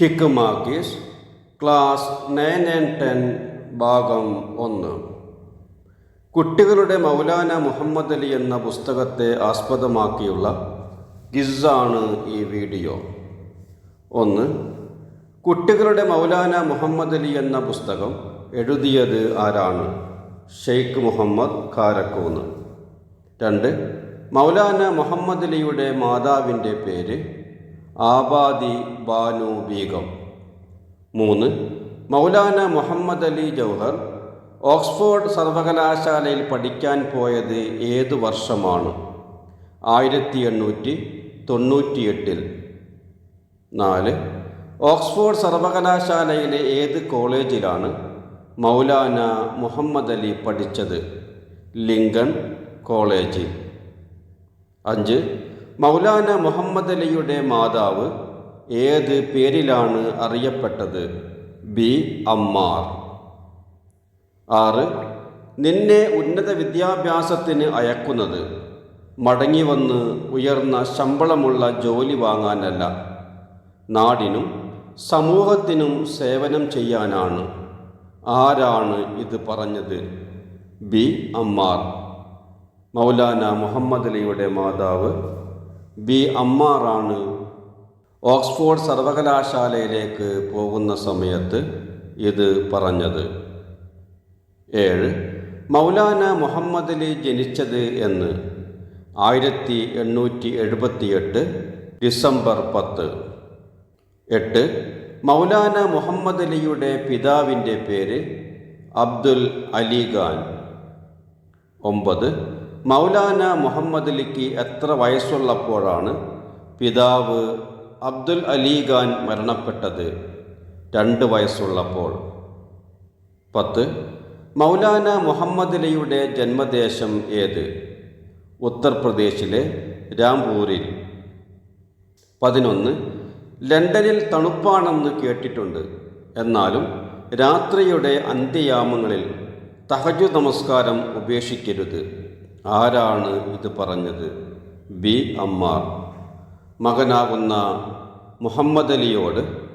ഹിക്കുമാക്കീസ് class nine and ten ഭാഗം ഒന്ന്. കുട്ടികളുടെ മൗലാന മുഹമ്മദ് അലി എന്ന പുസ്തകത്തെ ആസ്പദമാക്കിയുള്ള ഗിസാണ് ഈ വീഡിയോ. ഒന്ന് കുട്ടികളുടെ മൗലാന മുഹമ്മദ് അലി എന്ന പുസ്തകം എഴുതിയത് ആരാണ്? ഷെയ്ഖ് മുഹമ്മദ് ഖാരക്കൂന്ന്. രണ്ട് മൗലാന മുഹമ്മദ് അലിയുടെ മാതാവിന്റെ പേര് ആബാദി ബാനു ബീഗം. മൂന്ന് മൗലാന മുഹമ്മദ് അലി ജൗഹർ ഓക്സ്ഫോർഡ് സർവകലാശാലയിൽ പഠിക്കാൻ പോയത് ഏതു വർഷമാണ്? ആയിരത്തി എണ്ണൂറ്റി തൊണ്ണൂറ്റിയെട്ടിൽ നാല് ഓക്സ്ഫോർഡ് സർവകലാശാലയിലെ ഏത് കോളേജിലാണ് മൗലാന മുഹമ്മദ് അലി പഠിച്ചത്? Lincoln college. അഞ്ച് മൗലാന മുഹമ്മദ് അലിയുടെ മാതാവ് ഏത് പേരിലാണ് അറിയപ്പെട്ടത്? ബി. അമ്മാർ. ആറ്. നിന്നെ ഉന്നത വിദ്യാഭ്യാസത്തിന് അയക്കുന്നത് മടങ്ങി വന്ന് ഉയർന്ന ശമ്പളമുള്ള ജോലി വാങ്ങാനല്ല. നാടിനും സമൂഹത്തിനും സേവനം ചെയ്യാനാണ്. ആരാണ് ഇത് പറഞ്ഞത്? ബി. അമ്മാർ. മൗലാന മുഹമ്മദ് അലിയുടെ മാതാവ് ബി അമ്മാറാണ് ഓക്സ്ഫോർഡ് സർവകലാശാലയിലേക്ക് പോകുന്ന സമയത്ത് ഇത് പറഞ്ഞത്. ഏഴ്. മൗലാന മുഹമ്മദ് അലി ജനിച്ചത് എന്ന്. ആയിരത്തി എണ്ണൂറ്റി എഴുപത്തിയെട്ട് ഡിസംബർ പത്ത്. എട്ട്. മൗലാന മുഹമ്മദ് അലിയുടെ പിതാവിന്റെ പേര് അബ്ദുൽ അലി ഖാൻ. ഒമ്പത്. മൗലാന മുഹമ്മദ് അലിക്ക് എത്ര വയസ്സുള്ളപ്പോഴാണ് പിതാവ് അബ്ദുൽ അലി ഖാൻ മരണപ്പെട്ടത്? രണ്ട് വയസ്സുള്ളപ്പോൾ. പത്ത്. മൗലാന മുഹമ്മദ് അലിയുടെ ജന്മദേശം ഏത്? ഉത്തർപ്രദേശിലെ രാംപൂരിൽ. പതിനൊന്ന്. ലണ്ടനിൽ തണുപ്പാണെന്ന് കേട്ടിട്ടുണ്ട്. എന്നാലും രാത്രിയുടെ അന്ത്യയാമങ്ങളിൽ തഹജു നമസ്കാരം ഉപേക്ഷിക്കരുത്. ആരാണ് ഇത് പറഞ്ഞത്? ബി അമ്മാർ. മകനാകുന്ന മുഹമ്മദ് അലിയോട്.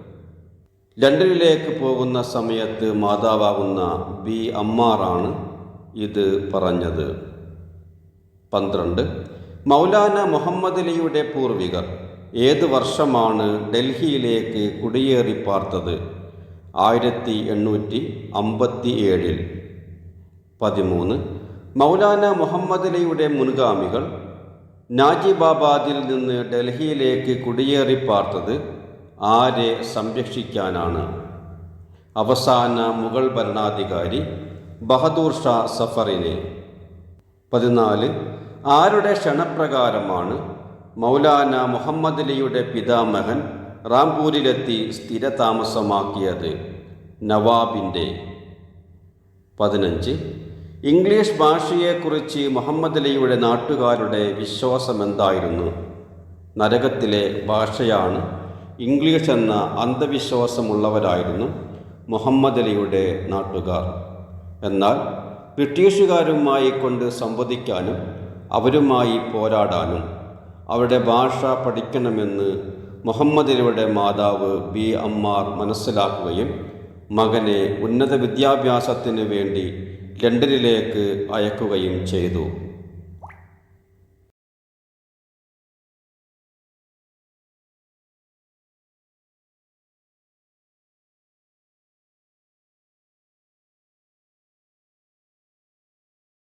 ലണ്ടനിലേക്ക് പോകുന്ന സമയത്ത് മാതാവാകുന്ന ബി അമ്മാറാണ് ഇത് പറഞ്ഞത്. പന്ത്രണ്ട്. മൗലാന മുഹമ്മദ് അലിയുടെ പൂർവികർ ഏത് വർഷമാണ് ഡൽഹിയിലേക്ക് കുടിയേറി പാർത്തത്? ആയിരത്തി എണ്ണൂറ്റി അമ്പത്തി ഏഴിൽ. പതിമൂന്ന്. മൗലാന മുഹമ്മദലിയുടെ മുൻഗാമികൾ നാജിബാബാദിൽ നിന്ന് ഡൽഹിയിലേക്ക് കുടിയേറി പാർത്തത് ആരെ സംരക്ഷിക്കാനാണ്? അവസാന മുഗൾ ഭരണാധികാരി ബഹദൂർ ഷാ സഫറിനെ. പതിനാല് ആരുടെ ക്ഷണപ്രകാരമാണ് മൗലാന മുഹമ്മദലിയുടെ പിതാമഹൻ റാംപൂരിലെത്തി സ്ഥിരതാമസമാക്കിയത് നവാബിന്റെ? പതിനഞ്ച് ഇംഗ്ലീഷ് ഭാഷയെക്കുറിച്ച് മുഹമ്മദ് അലിയുടെ നാട്ടുകാരുടെ വിശ്വാസം എന്തായിരുന്നു നരകത്തിലെ ഭാഷയാണ് ഇംഗ്ലീഷ് എന്ന അന്ധവിശ്വാസമുള്ളവരായിരുന്നു മുഹമ്മദ് അലിയുടെ നാട്ടുകാർ. എന്നാൽ ബ്രിട്ടീഷുകാരുമായി കൊണ്ട് സംവദിക്കാനും അവരുമായി പോരാടാനും അവരുടെ ഭാഷ പഠിക്കണമെന്ന് മുഹമ്മദ് അലിയുടെ മാതാവ് ബി. അമ്മാർ മനസ്സിലാക്കുകയും മകനെ ഉന്നത വിദ്യാഭ്യാസത്തിന് വേണ്ടി ലണ്ടനിലേക്ക് അയക്കുകയും ചെയ്തു.